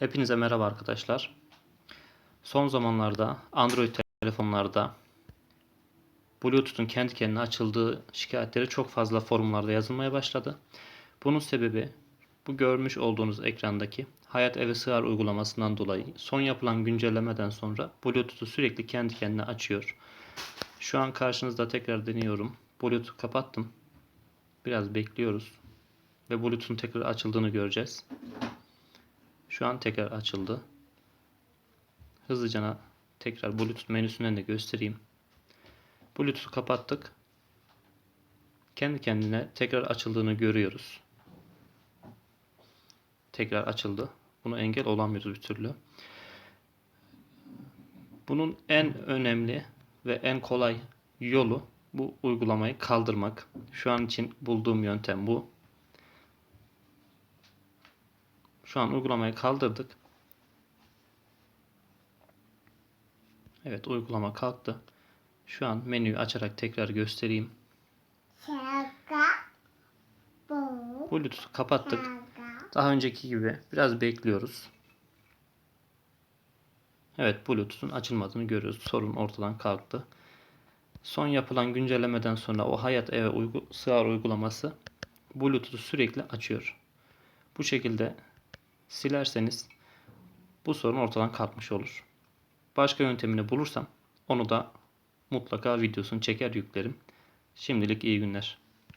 Hepinize merhaba arkadaşlar. Son zamanlarda Android telefonlarda Bluetooth'un kendi kendine açıldığı şikayetleri çok fazla forumlarda yazılmaya başladı. Bunun sebebi bu görmüş olduğunuz ekrandaki Hayat Eve Sığar uygulamasından dolayı son yapılan güncellemeden sonra Bluetooth'u sürekli kendi kendine açıyor. Şu an karşınızda tekrar deniyorum. Bluetooth kapattım. Biraz bekliyoruz. Ve Bluetooth'un tekrar açıldığını göreceğiz. Şu an tekrar açıldı. Hızlıca tekrar Bluetooth menüsünden de göstereyim. Bluetooth'u kapattık. Kendi kendine tekrar açıldığını görüyoruz. Tekrar açıldı. Bunu engel olamıyoruz bir türlü. Bunun en önemli ve en kolay yolu bu uygulamayı kaldırmak. Şu an için bulduğum yöntem bu. Şu an uygulamayı kaldırdık. Evet uygulama kalktı. Şu an menüyü açarak tekrar göstereyim. Bluetooth'u kapattık. Daha önceki gibi biraz bekliyoruz. Evet Bluetooth'un açılmadığını görüyoruz. Sorun ortadan kalktı. Son yapılan güncellemeden sonra o Hayat Eve uygu sığar uygulaması Bluetooth'u sürekli açıyor. Bu şekilde silerseniz bu sorun ortadan kalkmış olur. Başka yöntemini bulursam onu da mutlaka videosunu çeker yüklerim. Şimdilik iyi günler.